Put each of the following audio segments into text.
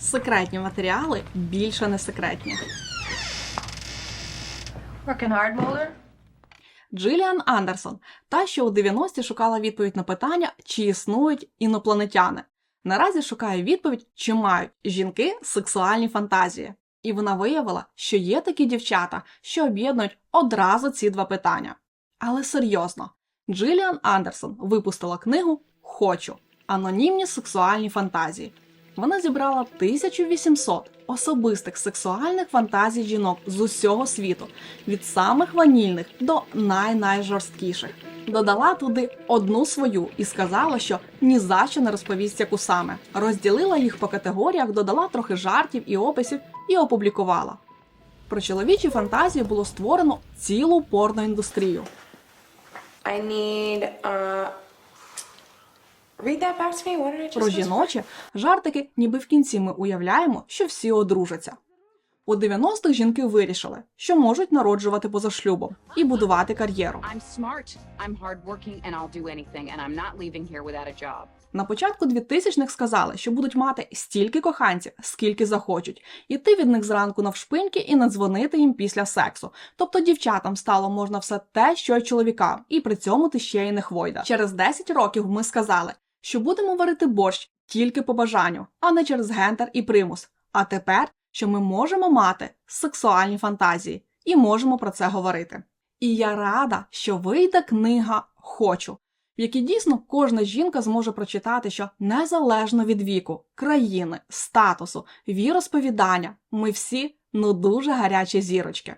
Секретні матеріали більше не секретні. Working hard, Mulder? Джиліан Андерсон, та, що у 90-ті шукала відповідь на питання, чи існують інопланетяни. Наразі шукає відповідь, чи мають жінки сексуальні фантазії. І вона виявила, що є такі дівчата, що об'єднують одразу ці два питання. Але серйозно, Джиліан Андерсон випустила книгу Хочу анонімні сексуальні фантазії. Вона зібрала 1800 особистих сексуальних фантазій жінок з усього світу, від самих ванільних до най-найжорсткіших. Додала туди одну свою і сказала, що ні за що не розповість, яку саме. Розділила їх по категоріях, додала трохи жартів і описів і опублікувала. Про чоловічі фантазії було створено цілу порноіндустрію. I need, uh, Про жіночі жартики, ніби в кінці ми уявляємо, що всі одружаться. У 90-х жінки вирішили, що можуть народжувати поза шлюбом і будувати кар'єру. I'm smart, I'm hardworking, and I'll do anything, and I'm not leaving here without a job. На початку 2000-х сказали, що будуть мати стільки коханців, скільки захочуть, іти від них зранку навшпиньки і надзвонити їм після сексу. Тобто дівчатам стало можна все те, що й чоловікам, і при цьому ти ще й не хвойда. Через 10 років ми сказали, що будемо варити борщ тільки по бажанню, а не через гендер і примус. А тепер, що ми можемо мати сексуальні фантазії і можемо про це говорити. І я рада, що вийде книга Хочу в якій дійсно кожна жінка зможе прочитати, що незалежно від віку, країни, статусу, віросповідання, ми всі ну дуже гарячі зірочки.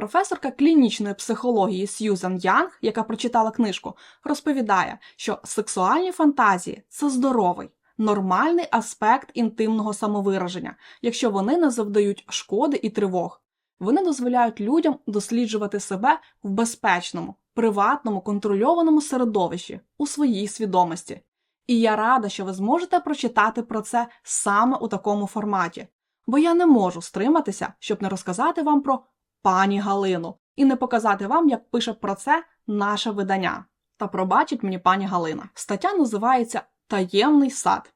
Професорка клінічної психології Сьюзан Янг, яка прочитала книжку, розповідає, що сексуальні фантазії це здоровий, нормальний аспект інтимного самовираження, якщо вони не завдають шкоди і тривог. Вони дозволяють людям досліджувати себе в безпечному, приватному, контрольованому середовищі у своїй свідомості. І я рада, що ви зможете прочитати про це саме у такому форматі, бо я не можу стриматися, щоб не розказати вам про пані Галину і не показати вам, як пише про це наше видання. Та пробачить мені пані Галина. Стаття називається Таємний сад.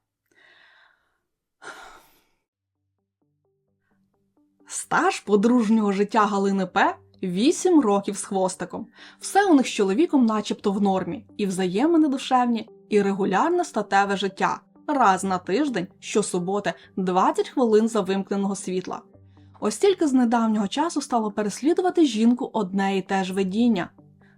Стаж подружнього життя Галини П. 8 років з хвостиком. Все у них з чоловіком начебто в нормі, і взаємини душевні, і регулярне статеве життя. Раз на тиждень, щосуботи, 20 хвилин за вимкненого світла. Ось тільки з недавнього часу стало переслідувати жінку одне і те ж видіння.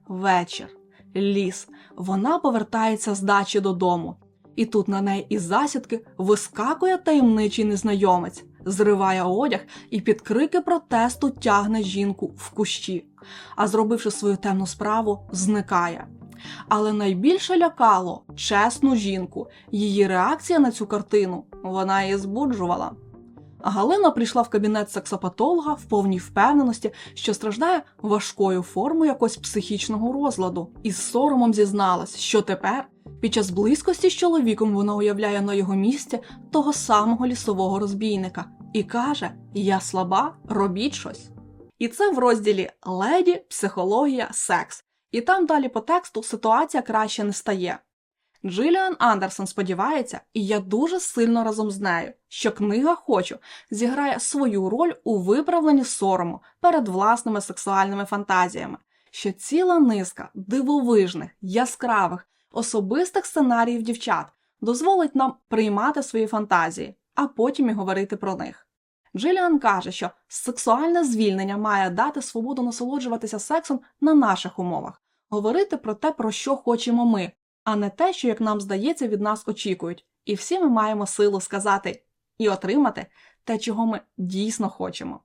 Вечір, ліс. Вона повертається з дачі додому. І тут на неї із засідки вискакує таємничий незнайомець, зриває одяг і під крики протесту тягне жінку в кущі, а зробивши свою темну справу, зникає. Але найбільше лякало чесну жінку. Її реакція на цю картину вона її збуджувала. Галина прийшла в кабінет сексопатолога в повній впевненості, що страждає важкою формою якогось психічного розладу, і з соромом зізналась, що тепер, під час близькості з чоловіком, вона уявляє на його місці того самого лісового розбійника і каже: Я слаба, робіть щось. І це в розділі Леді, психологія, секс. І там далі по тексту ситуація краще не стає. Джиліан Андерсон сподівається, і я дуже сильно разом з нею, що книга Хочу зіграє свою роль у виправленні сорому перед власними сексуальними фантазіями, що ціла низка дивовижних, яскравих, особистих сценаріїв дівчат дозволить нам приймати свої фантазії, а потім і говорити про них. Джиліан каже, що сексуальне звільнення має дати свободу насолоджуватися сексом на наших умовах, говорити про те, про що хочемо ми, а не те, що, як нам здається, від нас очікують. І всі ми маємо силу сказати і отримати те, чого ми дійсно хочемо.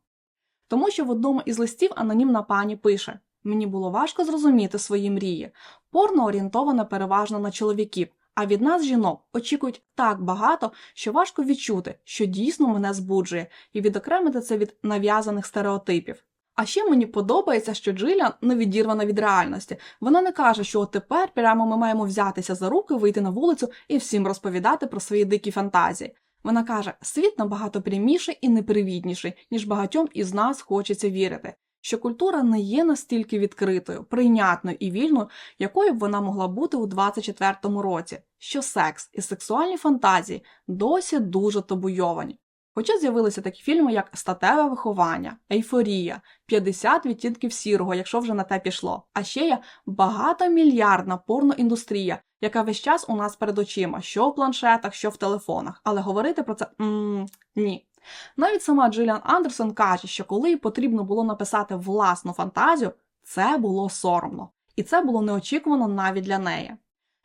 Тому що в одному із листів анонімна пані пише: Мені було важко зрозуміти свої мрії. Порно орієнтоване переважно на чоловіків, а від нас, жінок, очікують так багато, що важко відчути, що дійсно мене збуджує, і відокремити це від нав'язаних стереотипів. А ще мені подобається, що Джиліан не відірвана від реальності. Вона не каже, що от тепер прямо ми маємо взятися за руки, вийти на вулицю і всім розповідати про свої дикі фантазії. Вона каже, світ набагато пряміший і непривітніший, ніж багатьом із нас хочеться вірити, що культура не є настільки відкритою, прийнятною і вільною, якою б вона могла бути у 24-му році, що секс і сексуальні фантазії досі дуже табуйовані. Хоча з'явилися такі фільми, як Статеве виховання, Ейфорія, 50 відтінків сірого, якщо вже на те пішло. А ще є багатомільярдна порноіндустрія, яка весь час у нас перед очима, що в планшетах, що в телефонах. Але говорити про це м- ні. Навіть сама Джиліан Андерсон каже, що коли їй потрібно було написати власну фантазію, це було соромно. І це було неочікувано навіть для неї.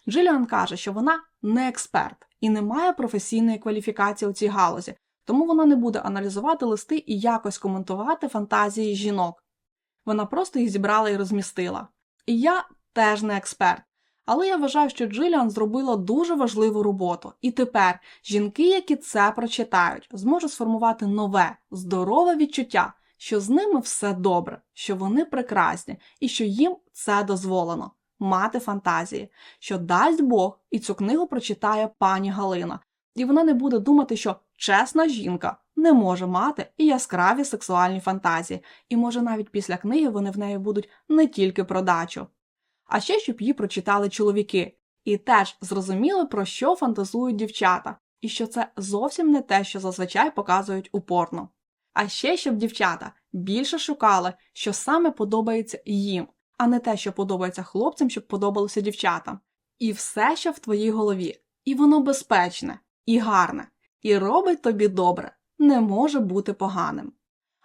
Джиліан каже, що вона не експерт і не має професійної кваліфікації у цій галузі, тому вона не буде аналізувати листи і якось коментувати фантазії жінок. Вона просто їх зібрала і розмістила. І я теж не експерт. Але я вважаю, що Джиліан зробила дуже важливу роботу, і тепер жінки, які це прочитають, зможуть сформувати нове, здорове відчуття, що з ними все добре, що вони прекрасні і що їм це дозволено мати фантазії, що дасть Бог і цю книгу прочитає пані Галина, і вона не буде думати, що чесна жінка не може мати і яскраві сексуальні фантазії, і може навіть після книги вони в неї будуть не тільки про дачу. А ще щоб її прочитали чоловіки, і теж зрозуміли, про що фантазують дівчата, і що це зовсім не те, що зазвичай показують у порно. А ще щоб дівчата більше шукали, що саме подобається їм, а не те, що подобається хлопцям, щоб подобалося дівчатам. І все, що в твоїй голові, і воно безпечне, і гарне, і робить тобі добре, не може бути поганим.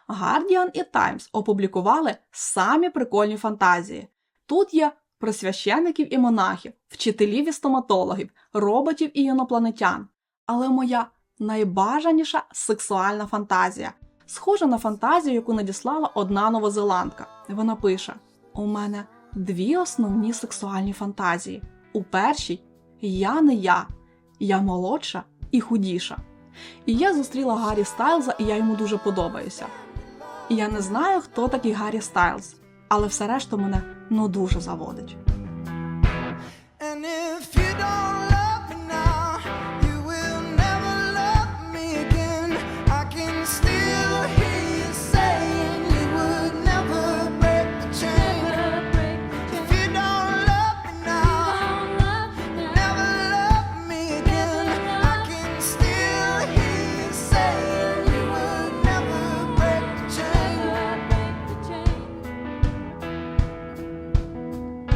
Guardian і Times опублікували самі прикольні фантазії. Тут є про священиків і монахів, вчителів і стоматологів, роботів і інопланетян. Але моя найбажаніша сексуальна фантазія схожа на фантазію, яку надіслала одна новозеландка. Вона пише: У мене дві основні сексуальні фантазії. У першій я не я, я молодша і худіша. І я зустріла Гаррі Стайлза, і я йому дуже подобаюся. І я не знаю, хто такий Гаррі Стайлз, але все решта мене ну дуже заводить.